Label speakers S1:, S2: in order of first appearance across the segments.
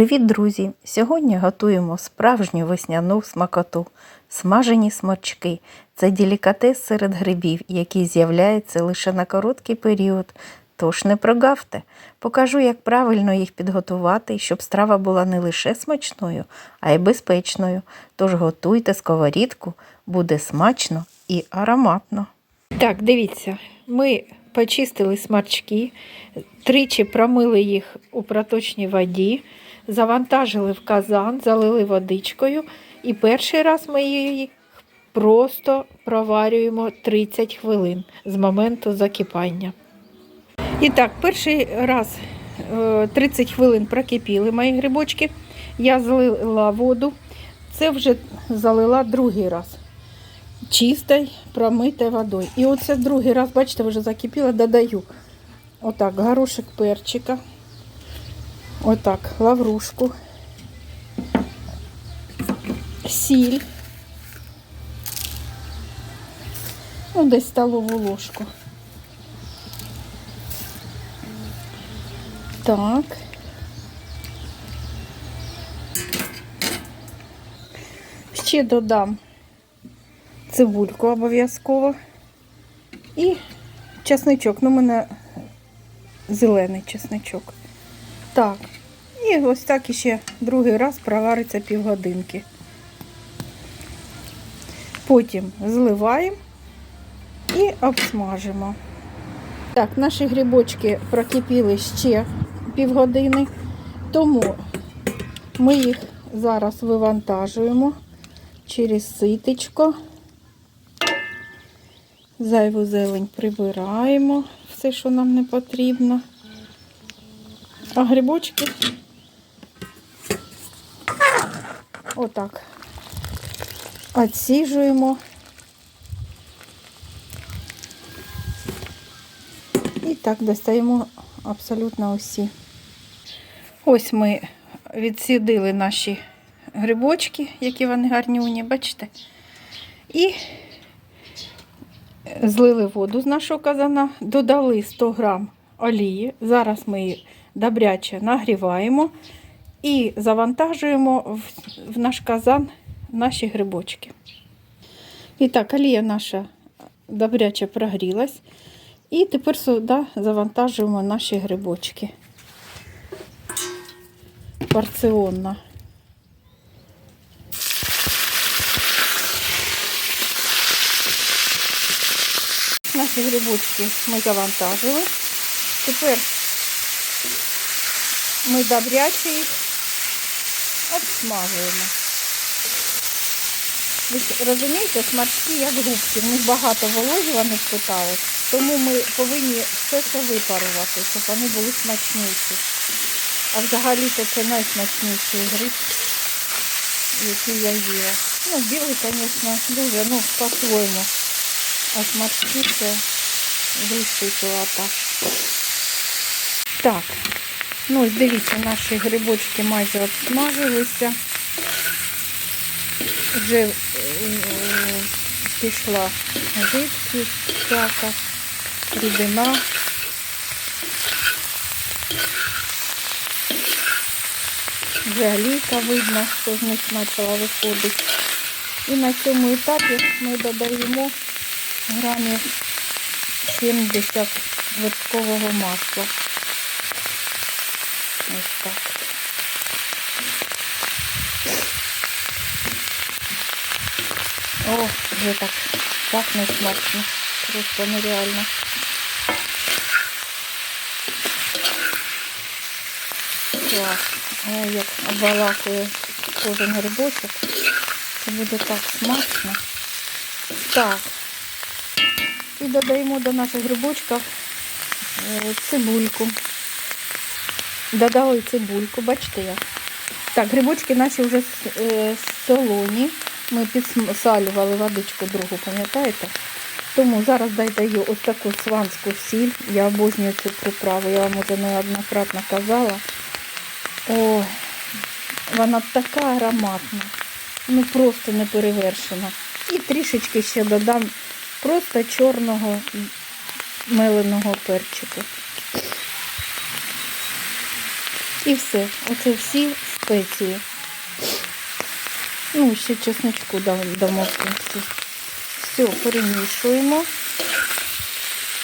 S1: Привіт, друзі! Сьогодні готуємо справжню весняну смакоту. Смажені сморчки. Це делікатес серед грибів, який з'являється лише на короткий період. Тож не прогавте. Покажу, як правильно їх підготувати, щоб страва була не лише смачною, а й безпечною. Тож готуйте сковорідку, буде смачно і ароматно.
S2: Так, дивіться, ми почистили смарчки, тричі промили їх у проточній воді, завантажили в казан, залили водичкою і перший раз ми її просто проварюємо 30 хвилин з моменту закипання. І так, перший раз е, 30 хвилин прокипіли мої грибочки. Я злила воду. Це вже залила другий раз чистой, промитою водою. І оце другий раз, бачите, вже закипіло, додаю отак горошек перчика, отак лаврушку, сіль, ну, десь столову ложку. Так. Ще додам цибульку обов'язково. І чесничок. Ну, у мене зелений чесничок. Так. І ось так іще другий раз провариться півгодинки. Потім зливаємо і обсмажимо. Так, наші грибочки прокипіли ще півгодини, тому ми їх зараз вивантажуємо через ситечко. Зайву зелень прибираємо, все, що нам не потрібно. А грибочки отак відсіжуємо. І так достаємо абсолютно усі. Ось ми відсідили наші грибочки, які вони гарнюні, бачите? І злили воду з нашого казана, додали 100 грам олії. Зараз ми її добряче нагріваємо і завантажуємо в, наш казан наші грибочки. І так, олія наша добряче прогрілась. І тепер сюди завантажуємо наші грибочки. Порціонно. Наші грибочки ми завантажили. Тепер ми добряче їх обсмажуємо. Ви розумієте, смачки як губки, них багато вологі вони впитали, тому ми повинні все це випарувати, щоб вони були смачніші. А взагалі-то це найсмачніший гриб, який я їла. Ну, білий, звісно, дуже, ну, по-своєму. А смачки це пілотаж. Так, ну ось дивіться, наші грибочки майже обсмажилися. Вже е, пішла жидкість всяка, рідина. Вже олійка видно, що з них почала виходити. І на цьому етапі ми додаємо грамів 70 вершкового масла. Ось так. О, вже так пахне смачно. Просто нереально. Клас. О, як обвалакує кожен грибочок. Це буде так смачно. Так. І додаємо до наших грибочків е, цибульку. Додали цибульку, бачите як. Так, грибочки наші вже е, солоні. Ми підсалювали водичку другу, пам'ятаєте? Тому зараз додаю ось таку сванську сіль. Я обожнюю цю приправу, я вам уже неоднократно казала. О, вона така ароматна. Ну просто не перевершена. І трішечки ще додам просто чорного меленого перчику. І все. Оце всі спеції. Ну, ще чесничку дам- дамо. Все, перемішуємо.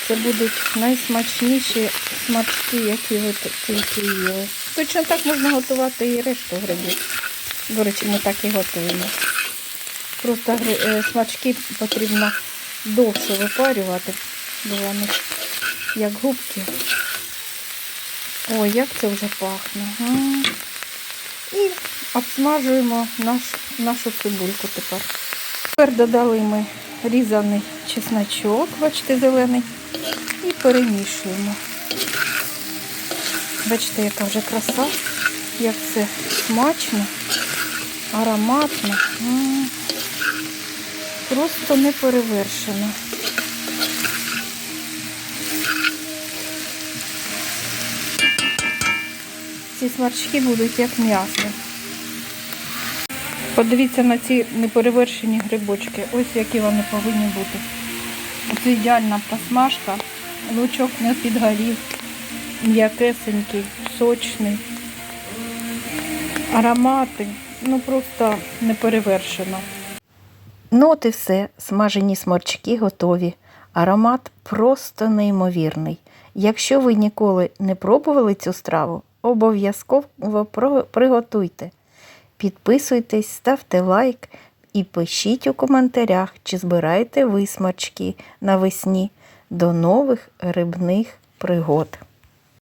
S2: Це будуть найсмачніші смачки, які ви тільки їли. Точно так можна готувати і решту грибів. До речі, ми так і готуємо. Просто е, смачки потрібно довше випарювати, бо вони як губки. Ой, як це вже пахне. М. І обсмажуємо наш, нашу цибульку тепер. Тепер додали ми різаний чесночок, бачите, зелений, і перемішуємо. Бачите, яка вже краса, як це смачно, ароматно. М. Просто не Ці смарчки будуть як м'ясо. Подивіться на ці неперевершені грибочки. Ось які вони повинні бути. Це ідеальна просмажка. Лучок не підгорів, м'якесенький, сочний. Аромати. Ну просто не перевершено.
S1: Ну от і все, смажені сморчки готові. Аромат просто неймовірний. Якщо ви ніколи не пробували цю страву, обов'язково приготуйте. Підписуйтесь, ставте лайк і пишіть у коментарях, чи збираєте висмачки навесні. До нових рибних пригод!